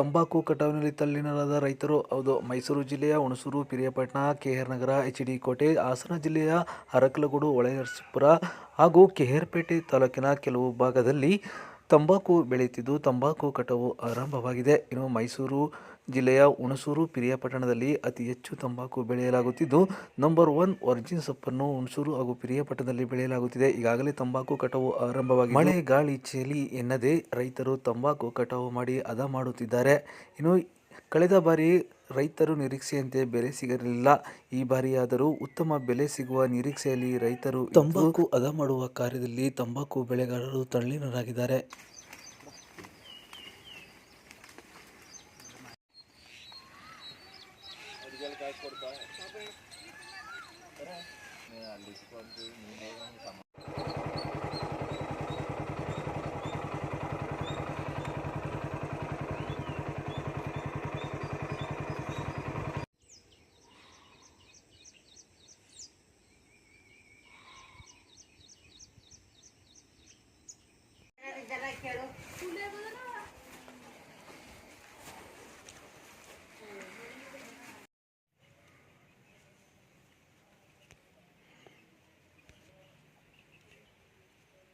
ತಂಬಾಕು ಕಟಾವಿನಲ್ಲಿ ತಲ್ಲೀನರಾದ ರೈತರು, ಹೌದು. ಮೈಸೂರು ಜಿಲ್ಲೆಯ ಹುಣಸೂರು, ಪಿರಿಯಾಪಟ್ಟಣ ಕೆಆರ್ ನಗರ, ಎಚ್ ಡಿ ಕೋಟೆ, ಹಾಸನ ಜಿಲ್ಲೆಯ ಅರಕಲಗೂಡು ಹೊಳೆನರಸೀಪುರ ಹಾಗೂ ಕೆಆರ್ಪೇಟೆ ತಾಲೂಕಿನ ಕೆಲವು ಭಾಗದಲ್ಲಿ ತಂಬಾಕು ಬೆಳೆಯುತ್ತಿದ್ದು, ತಂಬಾಕು ಕಟಾವು ಆರಂಭವಾಗಿದೆ. ಇನ್ನು ಮೈಸೂರು ಜಿಲ್ಲೆಯ ಹುಣಸೂರು ಪಿರಿಯಾಪಟ್ಟಣದಲ್ಲಿ ಅತಿ ಹೆಚ್ಚು ತಂಬಾಕು ಬೆಳೆಯಲಾಗುತ್ತಿದ್ದು ನಂಬರ್ ಒನ್ ವರ್ಜಿನ್ ಸೊಪ್ಪನ್ನು ಹುಣಸೂರು ಹಾಗೂ ಪಿರಿಯಾಪಟ್ಟಣದಲ್ಲಿ ಬೆಳೆಯಲಾಗುತ್ತಿದೆ. ಈಗಾಗಲೇ ತಂಬಾಕು ಕಟಾವು ಆರಂಭವಾಗಿದೆ ಮಳೆ ಗಾಳಿ ಚಳಿ ಎನ್ನದೇ ರೈತರು ತಂಬಾಕು ಕಟಾವು ಮಾಡಿ ಅದ ಮಾಡುತ್ತಿದ್ದಾರೆ. ಇನ್ನು ಕಳೆದ ಬಾರಿ ರೈತರು ನಿರೀಕ್ಷೆಯಂತೆ ಬೆಲೆ ಸಿಗಲಿಲ್ಲ. ಈ ಬಾರಿಯಾದರೂ ಉತ್ತಮ ಬೆಲೆ ಸಿಗುವ ನಿರೀಕ್ಷೆಯಲ್ಲಿ ರೈತರು ತಂಬಾಕು ಅದ ಮಾಡುವ ಕಾರ್ಯದಲ್ಲಿ ತಂಬಾಕು ಬೆಳೆಗಾರರು ತಲ್ಲೀನರಾಗಿದ್ದಾರೆ. జల్ కాయకొడతా